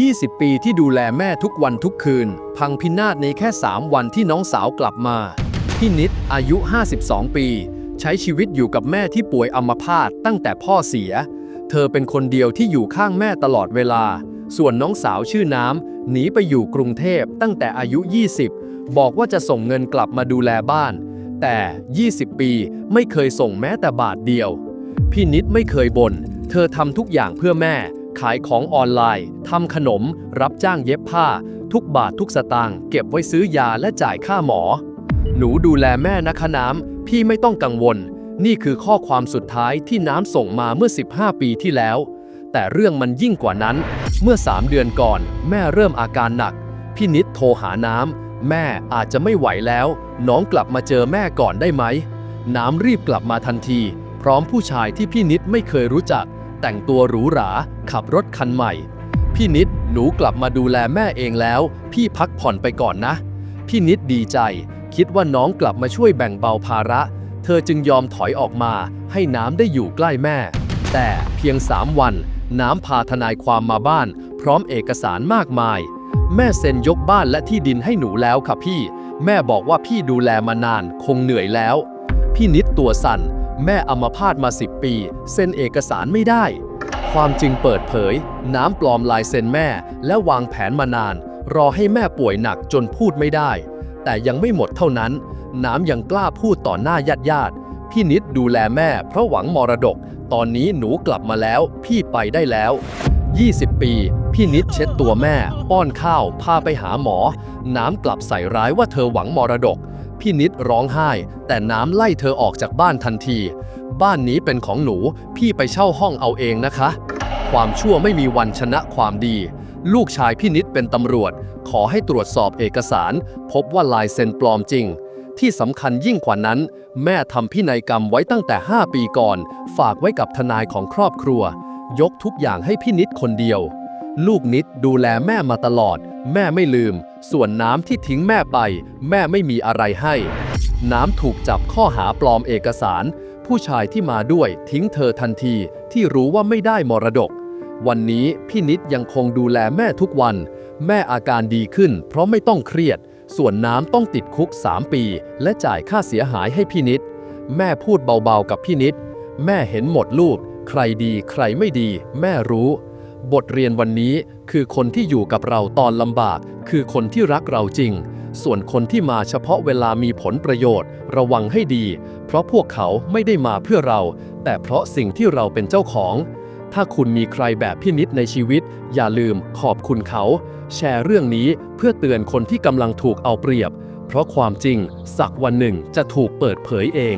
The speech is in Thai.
20 ปีที่ดูแลแม่ทุกวันทุกคืน พังพินาศในแค่ 3 วันที่น้องสาวกลับมา พี่นิดอายุ 52 ปี ใช้ชีวิตอยู่กับแม่ที่ป่วยอัมพาตตั้งแต่พ่อเสีย เธอเป็นคนเดียวที่อยู่ข้างแม่ตลอดเวลา ส่วนน้องสาวชื่อน้ำหนีไปอยู่กรุงเทพตั้งแต่อายุ 20 บอกว่าจะส่งเงินกลับมาดูแลบ้าน แต่ 20 ปีไม่เคยส่งแม้แต่บาทเดียว พี่นิดไม่เคยบน่นเธอทำทุกอย่างเพื่อแม่ ขายของออนไลน์ ทำขนม รับจ้างเย็บผ้า ทุกบาททุกสตางค์เก็บไว้ซื้อยาและจ่ายค่าหมอ หนูดูแลแม่นะคะน้ำพี่ไม่ต้องกังวล นี่คือข้อความสุดท้ายที่น้ำส่งมาเมื่อ 15 ปีที่แล้ว แต่เรื่องมันยิ่งกว่านั้น เมื่อ 3 เดือนก่อน แม่เริ่มอาการหนัก พี่นิดโทรหาน้ำแม่อาจจะไม่ไหวแล้ว น้องกลับมาเจอแม่ก่อนได้ไหม น้ำรีบกลับมาทันที พร้อมผู้ชายที่พี่นิดไม่เคยรู้จัก แต่งตัวหรูหรา ขับรถคันใหม่ พี่นิดหนูกลับมาดูแลแม่เองแล้ว พี่พักผ่อนไปก่อนนะ พี่นิดดีใจ คิดว่าน้องกลับมาช่วยแบ่งเบาภาระ เธอจึงยอมถอยออกมาให้น้ำได้อยู่ใกล้แม่ แต่เพียงสามวัน น้ำพาทนายความมาบ้าน พร้อมเอกสารมากมาย แม่เซ็นยกบ้านและที่ดินให้หนูแล้วค่ะพี่ แม่บอกว่าพี่ดูแลมานานคงเหนื่อยแล้ว พี่นิดตัวสั่น แม่อัมพาตมา 10 ปี เซ็นเอกสารไม่ได้ ความจริงเปิดเผย น้ำปลอมลายเซ็นแม่ และวางแผนมานาน รอให้แม่ป่วยหนักจนพูดไม่ได้ แต่ยังไม่หมดเท่านั้น น้ำยังกล้าพูดต่อหน้าญาติญาติพี่นิดดูแลแม่เพราะหวังมรดก ตอนนี้หนูกลับมาแล้ว พี่ไปได้แล้ว 20 ปี พี่นิดเช็ดตัวแม่ ป้อนข้าว พาไปหาหมอ น้ำกลับใส่ร้ายว่าเธอหวังมรดก พี่นิดร้องไห้ แต่น้ำไล่เธอออกจากบ้านทันที บ้านนี้เป็นของหนู พี่ไปเช่าห้องเอาเองนะคะ ความชั่วไม่มีวันชนะความดี ลูกชายพี่นิดเป็นตำรวจ ขอให้ตรวจสอบเอกสาร พบว่าลายเซ็นปลอมจริง ที่สำคัญยิ่งกว่านั้น แม่ทำพินัยกรรมไว้ตั้งแต่ 5 ปีก่อน ฝากไว้กับทนายของครอบครัว ยกทุกอย่างให้พี่นิดคนเดียว ลูกนิดดูแลแม่มาตลอด แม่ไม่ลืม ส่วนน้ำที่ทิ้งแม่ไป แม่ไม่มีอะไรให้ น้ำถูกจับข้อหาปลอมเอกสาร ผู้ชายที่มาด้วยทิ้งเธอทันทีที่รู้ว่าไม่ได้มรดก วันนี้พี่นิดยังคงดูแลแม่ทุกวัน แม่อาการดีขึ้น เพราะไม่ต้องเครียด ส่วนน้ำต้องติดคุก 3 ปี และจ่ายค่าเสียหายให้พี่นิด แม่พูดเบาๆกับพี่นิด แม่เห็นหมดลูก ใครดีใครไม่ดี แม่รู้ บทเรียนวันนี้คือคนที่อยู่กับเราตอนลำบาก คือคนที่รักเราจริง ส่วนคนที่มาเฉพาะเวลามีผลประโยชน์ ระวังให้ดี เพราะพวกเขาไม่ได้มาเพื่อเรา แต่เพราะสิ่งที่เราเป็นเจ้าของ ถ้าคุณมีใครแบบพี่นิดในชีวิต อย่าลืมขอบคุณเขา แชร์เรื่องนี้เพื่อเตือนคนที่กำลังถูกเอาเปรียบ เพราะความจริงสักวันหนึ่งจะถูกเปิดเผยเอง